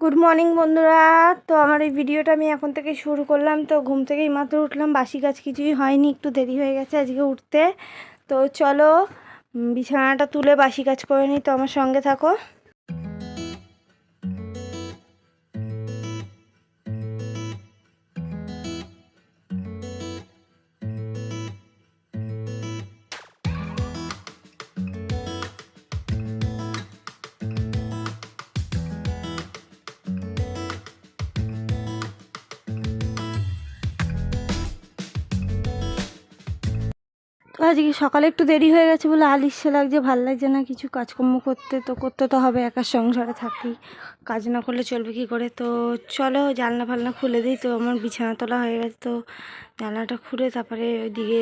Good morning বন্ধুরা। তো আমার এই ভিডিওটা আমি এখন থেকে শুরু করলাম। তো ঘুম থেকেই মাত্র উঠলাম। বাসি গাছ কিছুই হয়নি। একটু দেরি হয়ে গেছে আজকে উঠতে। তো চলো বিছানাটা তুলে বাসি কাজ করে নিই। তো আমার সঙ্গে থাকো। আজকে সকালে একটু দেরি হয়ে গেছে বলে আলিস্যে লাগছে, ভালো লাগছে না, কিছু কাজকর্ম করতে তো করতে তো হবে, একা সংসারে থাকি, কাজ না করলে চলবে কি করে তো চলো, জানলা ফালনা খুলে দিই, তো আমার বিছানা তোলা হয়ে গেছে, তো জানলাটা খুলে তারপরে ওইদিকে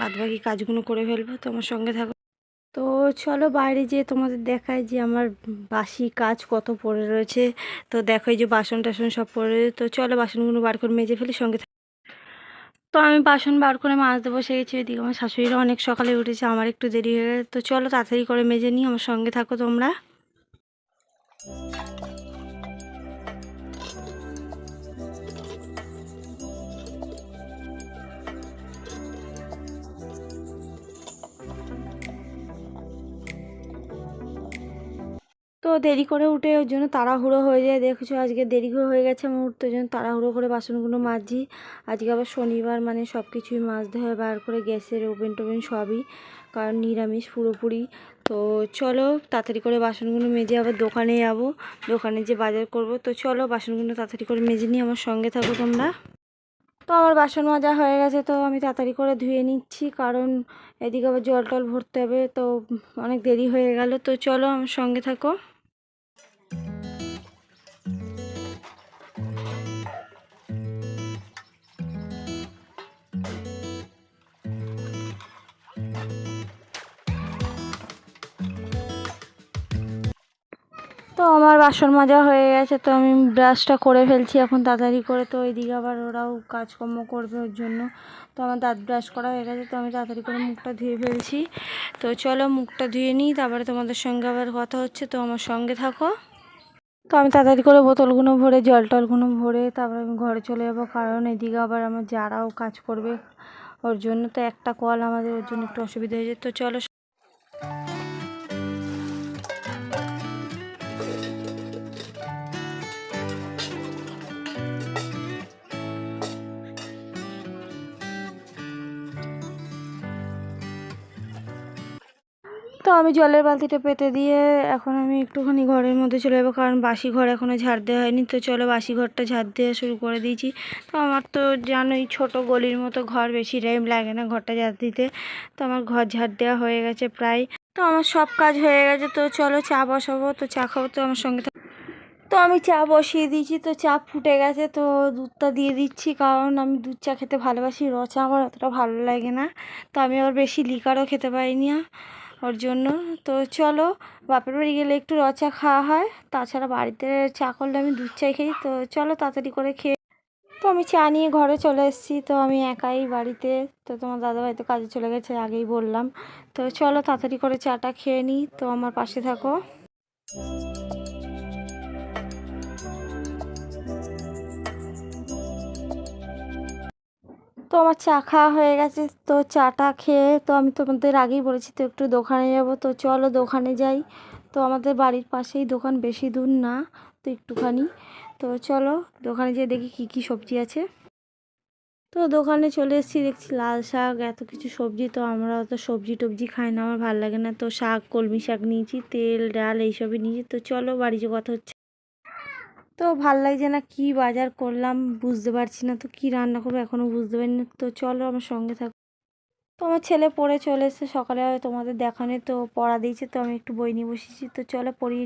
বাদবাকি কাজগুলো করে ফেলব, তো আমার সঙ্গে থাকো তো চলো বাইরে যেয়ে তোমাদের দেখায় যে আমার বাসি কাজ কত পড়ে রয়েছে, তো দেখো এই যে বাসন টাসন সব পড়ে। তো চলো বাসনগুলো বার করে মেজে ফেলি, সঙ্গে। তো আমি বাসন বার করে মাছ দেবো সেই ছেড়ে ওইদিকে আমার শাশুড়িরা অনেক সকালে উঠেছে, আমার একটু দেরি হয়ে তো চলো তাড়াতাড়ি করে মেজে নিই, আমার সঙ্গে থাকো তোমরা। তো দেরি করে উঠে ওর জন্য তাড়াহুড়ো হয়ে যায়। দেখেছ আজকে দেরি করে হয়ে গেছে উঠতে ওই জন্য তাড়াহুড়ো করে বাসনগুলো মাজছি আজকে আবার শনিবার মানে সব কিছুই মাজতে হয়, বার করে গ্যাসের ওভেন টোভেন সবই, কারণ নিরামিষ পুরোপুরি। তো চলো তাড়াতাড়ি করে বাসনগুলো মেজে আবার দোকানে যাব। দোকানে যে বাজার করব, তো চলো বাসনগুলো তাড়াতাড়ি করে মেজে নিই, আমার সঙ্গে থাকো তোমরা। তো আমার বাসন মাজা হয়ে গেছে, তো আমি তাড়াতাড়ি করে ধুয়ে নিচ্ছি, কারণ এদিকে আবার জল টল ভরতে হবে, তো অনেক দেরি হয়ে গেল। তো চলো আমার সঙ্গে থাকো। তো আমার বাসন মাজা হয়ে গেছে, তো আমি ব্রাশটা করে ফেলছি এখন তাড়াতাড়ি করে। তো ওইদিকে আবার ওরাও কাজকর্ম করবে ওর জন্য। তো আমার দাঁত ব্রাশ করা হয়ে গেছে, তো আমি তাড়াতাড়ি করে মুখটা ধুয়ে ফেলছি। তো চলো মুখটা ধুয়ে নিই, তারপরে তোমাদের সঙ্গে আবার কথা হচ্ছে, তো আমার সঙ্গে থাকো। তো আমি তাড়াতাড়ি করে বোতলগুলো ভরে, জল টলগুলো ভরে, তারপরে আমি ঘরে চলে যাব, কারণ এদিকে আবার আমার যারাও কাজ করবে ওর জন্য। তো একটা কল আমাদের, ওর জন্য একটু অসুবিধা হয়ে তো চলো তো আমি জলের বালতিটা পেতে দিয়ে এখন আমি একটুখানি ঘরের মধ্যে চলে যাব, কারণ বাসি ঘর এখনও ঝাড় দেওয়া হয়নি। তো চলো বাসি ঘরটা ঝাড় দেওয়া শুরু করে দিয়েছি। তো আমার তো জানোই ছোট গলির মতো ঘর, বেশি টাইম লাগে না ঘরটা ঝাড় দিতে। তো আমার ঘর ঝাড় দেওয়া হয়ে গেছে প্রায়। তো আমার সব কাজ হয়ে গেছে, তো চলো চা বসাবো, তো চা খাব তো আমার সঙ্গে তো আমি চা বসিয়ে দিয়েছি, তো চা ফুটে গেছে, তো দুধটা দিয়ে দিচ্ছি, কারণ আমি দুধ চা খেতে ভালোবাসি, র চা আমার অতটা ভালো লাগে না। তো আমি আবার বেশি লিকারও খেতে পারি না ওর জন্য। তো চলো, বাপের বাড়ি গেলে একটু রচা খাওয়া হয়। তাছাড়া বাড়িতে চা করলে আমি দুধ চাই খাই তো চলো তাড়াতাড়ি করে খেয়ে। তো আমি চা নিয়ে ঘরে চলে এসেছি। তো আমি একাই বাড়িতে, তো তোমার দাদাভাই তো কাজে চলে গেছে, আগেই বললাম। তো চলো তাড়াতাড়ি করে চাটা খেয়ে নিই। তো আমার পাশে থাকো। তো আমার চা খাওয়া হয়ে গেছে, তো চাটা খেয়ে তো আমি তোমাদের আগেই বলেছি তো একটু দোকানে যাব। তো চলো দোকানে যাই। তো আমাদের বাড়ির পাশেই দোকান, বেশি দূর না, তো একটুখানি। তো চলো দোকানে যেয়ে দেখি কী কী সবজি আছে। তো দোকানে চলে এসেছি, দেখছি লাল শাক, এত কিছু সবজি। তো আমরা অত সবজি টবজি খাই না, আমার ভালো লাগে না। তো শাক, কলমি শাক নিয়েছি, তেল, ডাল, এইসবই নিয়েছি। তো চলো বাড়ি যে কথা হচ্ছে। তো ভালো লাগছে না, কি বাজার করলাম বুঝতে পারছি না, তো কি রান্না করব এখনও বুঝতে পারি না। তো চলো আমার সঙ্গে থাকো। তো আমার ছেলে পড়ে চলে এসেছে, সকালে তোমাদের দেখানে তো পড়া দিয়েছে, তো আমি একটু বই নিয়ে বসেছি। তো চলো পড়ি।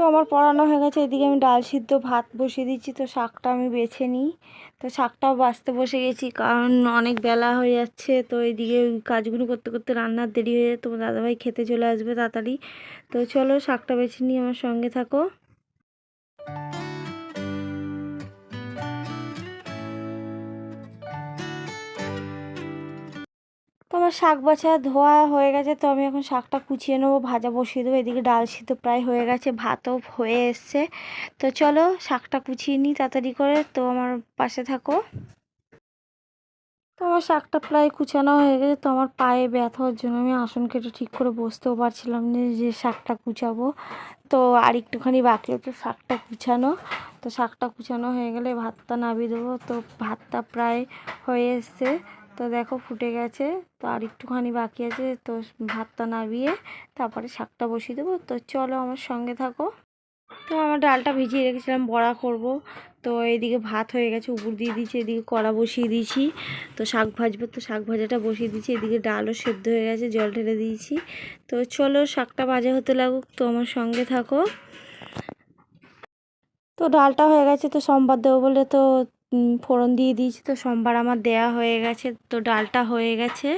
তো আমার পড়ানো হয়ে গেছে। এদিকে আমি ডাল সিদ্ধ ভাত বসিয়ে দিচ্ছি। তো শাকটা আমি বেছে নিই। তো শাকটাও বাঁচতে বসে গেছি, কারণ অনেক বেলা হয়ে যাচ্ছে। তো এইদিকে ওই কাজগুলো করতে করতে রান্নার দেরি হয়ে যায় তোমার দাদাভাই খেতে চলে আসবে তাড়াতাড়ি। তো চলো শাকটা বেছে নিই, আমার সঙ্গে থাকো। আমার শাক বাছা ধোয়া হয়ে গেছে, তো আমি এখন শাকটা কুচিয়ে নেব, ভাজা বসিয়ে দেবো, এদিকে ডাল সিদ্ধ প্রায় হয়ে গেছে, ভাতও হয়ে এসছে। তো চলো শাকটা কুচিয়ে নিই তাড়াতাড়ি করে, তো আমার পাশে থাকো। তো আমার শাকটা প্রায় কুচানো হয়ে গেছে, তো আমার পায়ে ব্যথা হওয়ার জন্য আমি আসন কেটে ঠিক করে বসতেও পারছিলাম না যে শাকটা কুচাবো। তো আর একটুখানি বাকি হচ্ছে শাকটা কুচানো। তো শাকটা কুচানো হয়ে গেলে ভাতটা নামিয়ে দেবো, তো ভাতটা প্রায় হয়ে এসছে। তো দেখো ফুটে গেছে, তো আর একটুখানি বাকি আছে, তো ভাতটা নামিয়ে তারপরে শাকটা বসিয়ে দেবো। তো চলো আমার সঙ্গে থাকো। তো আমার ডালটা ভিজিয়ে রেখেছিলাম, বড়া করব। তো এদিকে ভাত হয়ে গেছে, উপর দিয়ে দিয়েছি, এদিকে কড়া বসিয়ে দিয়েছি। তো শাক ভাজবো, তো শাক ভাজাটা বসিয়ে দিয়েছি, এদিকে ডালও সেদ্ধ হয়ে গেছে, জল ঢেলে দিয়েছি। তো চলো শাকটা ভাজা হতে লাগুক, তো আমার সঙ্গে থাকো। তো ডালটা হয়ে গেছে, তো সোমবার দেবো বলে তো ফোড়ন দিয়ে দিয়েছি তো সোমবার আমার দেয়া হয়ে গেছে, তো ডালটা হয়ে গেছে।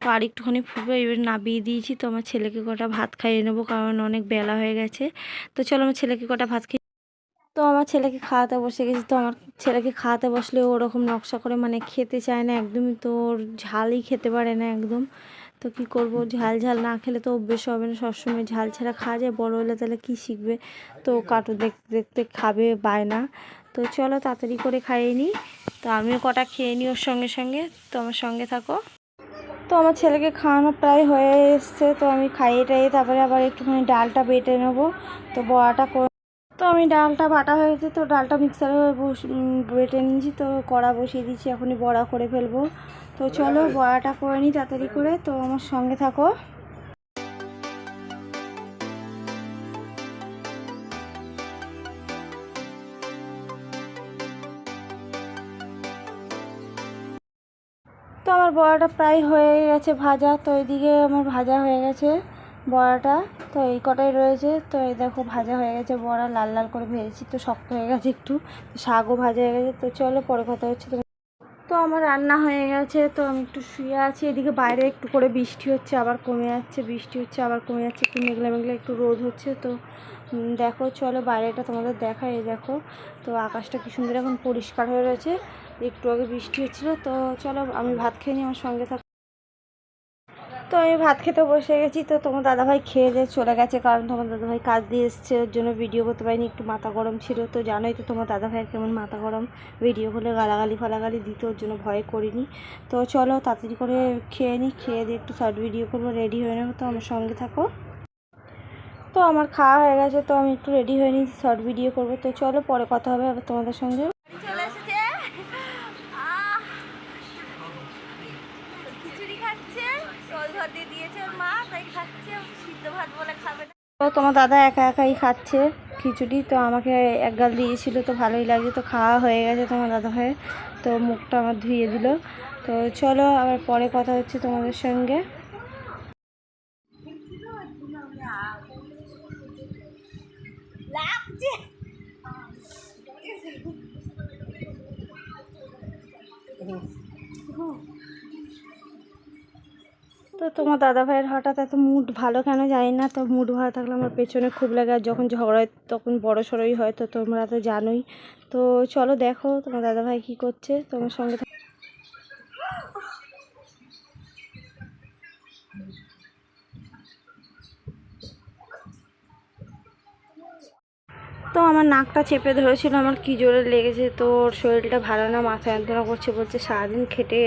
তো আর একটুখানি ফুটবে, এবার নাবিয়ে দিয়েছি, তো আমার ছেলেকে কটা ভাত খাইয়ে নেব, কারণ অনেক বেলা হয়ে গেছে। তো চলো আমার ছেলেকে কটা ভাত খেয়ে তো আমার ছেলেকে খাওয়াতে বসে গেছি, তো আমার ছেলেকে খাওয়াতে বসলে ওরকম নকশা করে মানে খেতে চায় না একদমই, তো ওর ঝালই খেতে পারে না একদম। তো কি করব, ঝাল ঝাল না খেলে তো অভ্যেস হবে না, সবসময় ঝাল ছাড়া খাওয়া যায়, বড় হলে তাহলে কী শিখবে? তো কাটু দেখতে দেখতে খাবে, বায়না। তো চলো তাড়াতাড়ি করে খাইয়ে নিই। তো আমিও কটা খেয়ে নিই ওর সঙ্গে সঙ্গে। তো আমার সঙ্গে থাকো। তো আমার ছেলেকে খাওয়ানো প্রায় হয়ে এসছে, তো আমি খাইয়ে টাইয়ে তারপরে আবার একটুখানি ডালটা বেটে নেব। তো বড়াটা করে তো আমি ডালটা বাটা হয়েছে তো ডালটা মিক্সারে বেটে নিয়েছি। তো কড়া বসিয়ে দিচ্ছি, এখনই বড়া করে ফেলব। তো চলো বড়াটা করে নিই তাড়াতাড়ি করে। তো আমার সঙ্গে থাকো। আমার বড়াটা প্রায় হয়ে গেছে ভাজা। তো এদিকে আমার ভাজা হয়ে গেছে বড়াটা। তো এই কটাই রয়েছে। তো এই দেখো ভাজা হয়ে গেছে বড়া, লাল লাল করে ভেজেছি। তো শক্ত হয়ে গেছে একটু। শাকও ভাজা হয়ে গেছে। তো চলো পরে কথা হচ্ছে তো আমার রান্না হয়ে গেছে। তো আমি একটু শুয়ে আছি। এদিকে বাইরে একটু করে বৃষ্টি হচ্ছে, আবার কমে যাচ্ছে। বৃষ্টি হচ্ছে, আবার কমে যাচ্ছে। একটু মেঘলা মেঘলা একটু রোদ হচ্ছে। তো দেখো চলো বাইরেটা তোমাদের এই দেখো, তো আকাশটা কি সুন্দর এখন পরিষ্কার হয়ে রয়েছে। একটু আগে বৃষ্টি হচ্ছিল, তো চলো আমি ভাত খেয়ে নিই, আমার সঙ্গে থাক। তো আমি ভাত খেতে বসে গেছি, তো তোমার দাদাভাই খেয়ে দিয়ে চলে গেছে, কারণ তোমার দাদাভাই কাজ দিয়ে এসছে, ওর জন্য ভিডিও করতে পারিনি, একটু মাথা গরম ছিল, তো জানোই তো তোমার দাদাভাইয়ের কেমন মাথা গরম। ভিডিও হলে গালাগালি ফালাগালি দিত ওর জন্য ভয় করিনি। তো চলো তাড়াতাড়ি করে খেয়ে নিই, খেয়ে দিয়ে একটু শর্ট ভিডিও করব রেডি হয়ে নেব, তো আমার সঙ্গে থাকো। তো আমার খাওয়া হয়ে গেছে, তো আমি একটু রেডি হয়ে নিই শর্ট ভিডিও করব, তো চলো পরে কথা হবে আবার তোমাদের সঙ্গে চলে এসেছে আহ! তো খিচুড়ি খাচ্ছে জল ধর দিয়ে দিয়েছে ওর মা তাই খাচ্ছে সিদ্ধ ভাত বলে খাবে না। তো তোমার দাদা একা একাই খাচ্ছে খিচুড়ি তো আমাকে এক গাল দিয়েছিল তো ভালোই লাগছে তো খাওয়া হয়ে গেছে তোমার দাদা ভাইয়ের তো মুখটা আমার ধুয়ে দিল। তো চলো আবার পরে কথা হচ্ছে তোমাদের সঙ্গে। লাগছে। তো তোমার দাদা ভাইয়ের হঠাৎ এত মুড ভালো কেন যায় না, তো মুড ভালো থাকলে আমার পেছনে খুব লাগে আর যখন ঝগড়া হয় তখন বড়ো সড়োই হয়, তো তোমরা তো জানোই। তো চলো দেখো তোমার দাদা ভাই কী করছে, তোমার সঙ্গে থাক- তো আমার নাকটা চেপে ধরেছিল, আমার কী জোরে লেগেছে তো ওর শরীরটা ভালো না মাথা যন্ত্রণা করছে, বলছে সারাদিন খেটে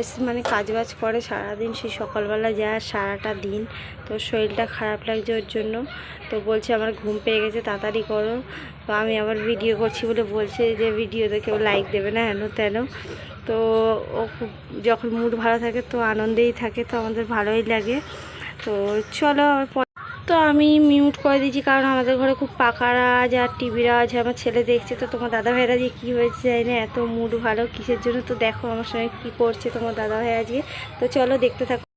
এসে মানে কাজ বাজ করে, সারাদিন সেই সকালবেলা যায় সারাটা দিন। তো শরীরটা খারাপ লাগছে ওর জন্য, তো বলছে আমার ঘুম পেয়ে গেছে, তাড়াতাড়ি করো। তো আমি আবার ভিডিও করছি বলে বলছে যে ভিডিওতে কেউ লাইক দেবে না, হেন তেন। তো ও খুব, যখন মুড ভালো থাকে তো আনন্দেই থাকে, তো আমাদের ভালোই লাগে। তো চলো আবার তো আমি মিউট করে দিয়েছি কারণ আমাদের ঘরে খুব পাকার আজ আর টিভির আজ আমার ছেলে দেখছে তো তোমার দাদা ভাইরা যে কী হয়েছে জানি না, এত মুড ভালো কিসের জন্য? তো দেখো আমার সঙ্গে কী করছে তোমার দাদা ভাইয়া আজকে। তো চলো দেখতে থাকো।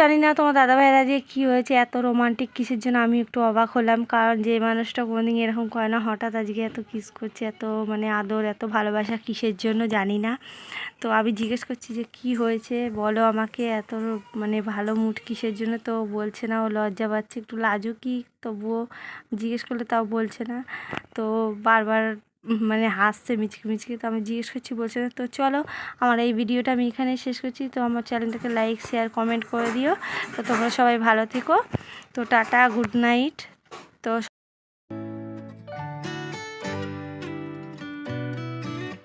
জানি না তোমার দাদাভাইরা যে কী হয়েছে, এত রোমান্টিক কিসের জন্য আমি একটু অবাক হলাম। কারণ যে মানুষটা কোনোদিন এরকম করে না, হঠাৎ আজকে এত কিস করছে, এত মানে আদর, এত ভালোবাসা কিসের জন্য জানি না। তো আমি জিজ্ঞেস করছি যে কি হয়েছে? বলো আমাকে, এত মানে ভালো মুড কিসের জন্য? তো বলছে না, ও লজ্জা পাচ্ছে, একটু লাজুকই। তবুও জিজ্ঞেস করলে তাও বলছে না। তো বারবার মানে হাসছে মিচকে মিচকে। তো আমি জিজ্ঞেস করছি, বলছে তো চলো, আমার এই ভিডিওটা আমি এখানে শেষ করছি। তো আমার চ্যানেলটাকে লাইক শেয়ার কমেন্ট করে দিও। তো তোমরা সবাই ভালো থেকো। তো টাটা গুড নাইট